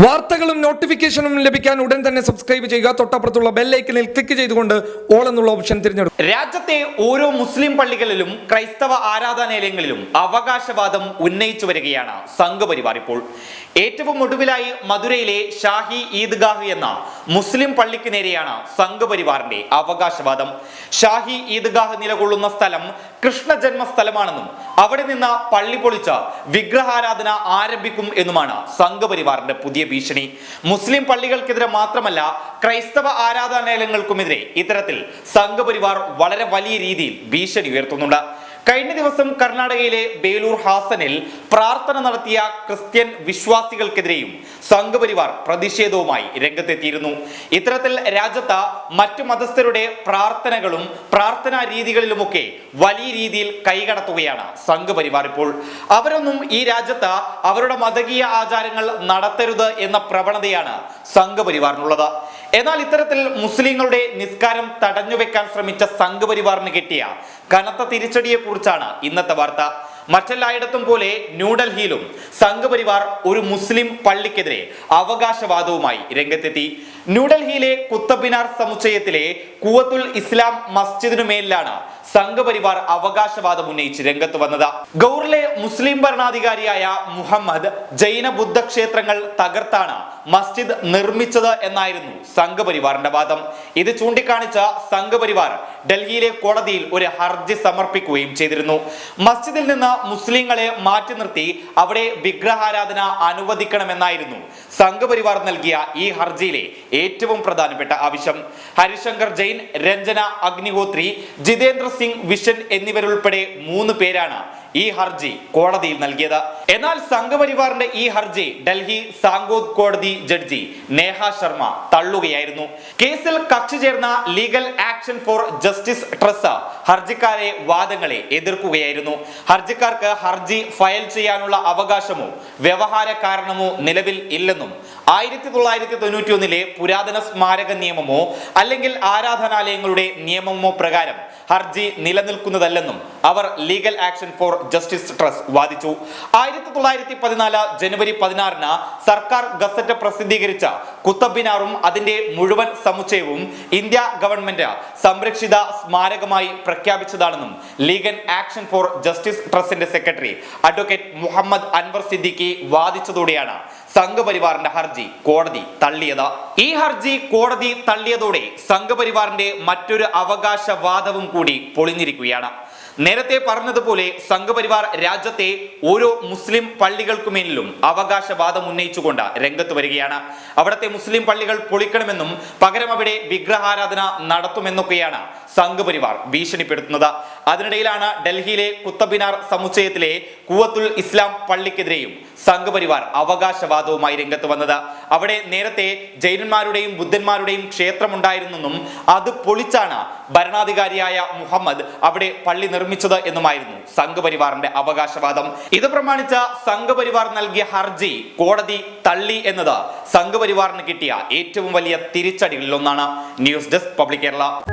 വാർത്തകളും നോട്ടിഫിക്കേഷനും ലഭിക്കാൻ ഉടൻ തന്നെ സബ്സ്ക്രൈബ് ചെയ്യുക. തൊട്ടപ്പുറത്തുള്ള ബെല്ലൈക്കനിൽ ക്ലിക്ക് ചെയ്തുകൊണ്ട് ഓൾ എന്നുള്ള ഓപ്ഷൻ തിരഞ്ഞെടുക്കും രാജ്യത്തെ ഓരോ മുസ്ലിം പള്ളികളിലും ക്രൈസ്തവ ആരാധനാലയങ്ങളിലും അവകാശവാദം ഉന്നയിച്ചു വരികയാണ് സംഘപരിവാർ ഇപ്പോൾ. ഏറ്റവും ഒടുവിലായി മധുരയിലെ ഷാഹി ഈദ്ഗാഹ് എന്ന മുസ്ലിം പള്ളിക്ക് നേരെയാണ് സംഘപരിവാറിന്റെ അവകാശവാദം. ഷാഹി ഈദ്ഗാഹ് നിലകൊള്ളുന്ന സ്ഥലം കൃഷ്ണ ജന്മസ്ഥലമാണെന്നും അവിടെ നിന്ന് പള്ളി പൊളിച്ച് വിഗ്രഹാരാധന ആരംഭിക്കും എന്നുമാണ് സംഘപരിവാറിന്റെ പുതിയ ഭീഷണി. മുസ്ലിം പള്ളികൾക്കെതിരെ മാത്രമല്ല ക്രൈസ്തവ ആരാധനാലയങ്ങൾക്കുമെതിരെ ഇത്തരത്തിൽ സംഘപരിവാർ വളരെ വലിയ രീതിയിൽ ഭീഷണി ഉയർത്തുന്നുണ്ട്. കഴിഞ്ഞ ദിവസം കർണാടകയിലെ ബേലൂർ ഹാസനിൽ പ്രാർത്ഥന നടത്തിയ ക്രിസ്ത്യൻ വിശ്വാസികൾക്കെതിരെയും സംഘപരിവാർ പ്രതിഷേധവുമായി രംഗത്തെത്തിയിരുന്നു. ഇത്തരത്തിൽ രാജ്യത്ത് മറ്റു മതസ്ഥരുടെ പ്രാർത്ഥനകളും പ്രാർത്ഥനാ രീതികളിലുമൊക്കെ വലിയ രീതിയിൽ കൈകടത്തുകയാണ് സംഘപരിവാർ ഇപ്പോൾ. അവരൊന്നും ഈ രാജ്യത്ത് അവരുടെ മതകീയ ആചാരങ്ങൾ നടത്തരുത് എന്ന പ്രവണതയാണ് സംഘപരിവാറിനുള്ളത്. എന്നാൽ ഇത്തരത്തിൽ മുസ്ലിങ്ങളുടെ നിസ്കാരം തടഞ്ഞുവെക്കാൻ ശ്രമിച്ച സംഘപരിവാറിന് കിട്ടിയ കനത്ത തിരിച്ചടിയെ കുറിച്ചാണ് ഇന്നത്തെ വാർത്ത. മറ്റെല്ലായിടത്തും പോലെ ന്യൂഡൽഹിയിലും സംഘപരിവാർ ഒരു മുസ്ലിം പള്ളിക്കെതിരെ അവകാശവാദവുമായി രംഗത്തെത്തി. ന്യൂഡൽഹിയിലെ കുത്തബിനാർ സമുച്ചയത്തിലെ കുവത്തുൽ ഇസ്ലാം മസ്ജിദിനു മേലിലാണ് സംഘപരിവാർ അവകാശവാദം ഉന്നയിച്ച് രംഗത്ത് വന്നത്. ഗൗറിലെ മുസ്ലിം ഭരണാധികാരിയായ മുഹമ്മദ് ജൈന ബുദ്ധ ക്ഷേത്രങ്ങൾ തകർത്താണ് മസ്ജിദ് നിർമ്മിച്ചത് എന്നായിരുന്നു സംഘപരിവാറിന്റെ വാദം. ഇത് ചൂണ്ടിക്കാണിച്ച സംഘപരിവാർ ഡൽഹിയിലെ കോടതിയിൽ ഒരു ഹർജി സമർപ്പിക്കുകയും ചെയ്തിരുന്നു. മസ്ജിദിൽ നിന്ന് മുസ്ലിങ്ങളെ മാറ്റി നിർത്തി അവിടെ വിഗ്രഹാരാധന അനുവദിക്കണമെന്നായിരുന്നു സംഘപരിവാർ നൽകിയ ഈ ഹർജിയിലെ ഏറ്റവും പ്രധാനപ്പെട്ട ആവശ്യം. ഹരിശങ്കർ ജെയിൻ രഞ്ജന അഗ്നിഹോത്രി ജിതേന്ദ്ര സിംഗ് വിഷൻ എന്നിവരുൾപ്പെടെ മൂന്ന് പേരാണ് ഈ ഹർജി കോടതിയിൽ നൽകിയത്. എന്നാൽ സംഘപരിവാറിന്റെ ഈ ഹർജി ഡൽഹി സാങ്കോദ് കോടതി ജഡ്ജി നേഹ ശർമ്മ തള്ളുകയായിരുന്നു. കേസിൽ കക്ഷി ചേർന്ന legal action for justice trust ഹർജിക്കാരെ വാദങ്ങളെ എതിർക്കുകയായിരുന്നു. ഹർജിക്കാർക്ക് ഹർജി ഫയൽ ചെയ്യാനുള്ള അവകാശമോ വ്യവഹാര കാരണമോ നിലവിൽ ഇല്ലെന്നും ആയിരത്തി തൊള്ളായിരത്തി തൊണ്ണൂറ്റി ഒന്നിലെ പുരാതന സ്മാരക നിയമമോ അല്ലെങ്കിൽ ആരാധനാലയങ്ങളുടെ നിയമമോ പ്രകാരം ഹർജി നിലനിൽക്കുന്നതല്ലെന്നും അവർ legal action for justice trust വാദിച്ചു. ആയിരത്തി തൊള്ളായിരത്തി പതിനാല് ജനുവരി പതിനാറിന് സർക്കാർ ഗസറ്റ് പ്രസിദ്ധീകരിച്ച കുത്തബിനാറും അതിന്റെ മുഴുവൻ സമുച്ചയവും ഇന്ത്യ ഗവൺമെന്റ് സംരക്ഷിത സ്മാരകമായി പ്രഖ്യാപിച്ചതാണെന്നും ലീഗൽ ആക്ഷൻ ഫോർ ജസ്റ്റിസ് ട്രസ്റ്റിന്റെ സെക്രട്ടറി അഡ്വക്കേറ്റ് മുഹമ്മദ് അൻവർ സിദ്ദിഖി വാദിച്ചതോടെയാണ് സംഘപരിവാറിന്റെ ഹർജി കോടതി തള്ളിയത്. ഈ ഹർജി കോടതി തള്ളിയതോടെ സംഘപരിവാറിന്റെ മറ്റൊരു അവകാശവാദവും കൂടി പൊളിഞ്ഞിരിക്കുകയാണ്. നേരത്തെ പറഞ്ഞതുപോലെ സംഘപരിവാർ രാജ്യത്തെ ഓരോ മുസ്ലിം പള്ളികൾക്കുമേലും അവകാശവാദം ഉന്നയിച്ചുകൊണ്ട് രംഗത്ത് വരികയാണ്. അവിടുത്തെ മുസ്ലിം പള്ളികൾ പൊളിക്കണമെന്നും പകരം അവിടെ വിഗ്രഹാരാധന നടത്തുമെന്നൊക്കെയാണ് സംഘപരിവാർ ഭീഷണിപ്പെടുത്തുന്നത്. അതിനിടയിലാണ് ഡൽഹിയിലെ കുത്തബിനാർ സമുച്ചയത്തിലെ കുവത്തുൽ ഇസ്ലാം പള്ളിക്കെതിരെയും സംഘപരിവാർ അവകാശവാദവുമായി രംഗത്ത് വന്നത്. അവിടെ നേരത്തെ ജൈനന്മാരുടെയും ബുദ്ധന്മാരുടെയും ക്ഷേത്രമുണ്ടായിരുന്നെന്നും അത് പൊളിച്ചാണ് ഭരണാധികാരിയായ മുഹമ്മദ് അവിടെ പള്ളി നിർമ്മിച്ചത് എന്നുമായിരുന്നു സംഘപരിവാറിന്റെ അവകാശവാദം. ഇത് പ്രമാണിച്ച സംഘപരിവാർ നൽകിയ ഹർജി കോടതി തള്ളി എന്നത് സംഘപരിവാറിന് കിട്ടിയ ഏറ്റവും വലിയ തിരിച്ചടികളിൽ ഒന്നാണ് ന്യൂസ് ഡെസ്ക് പബ്ലിക് കേരള.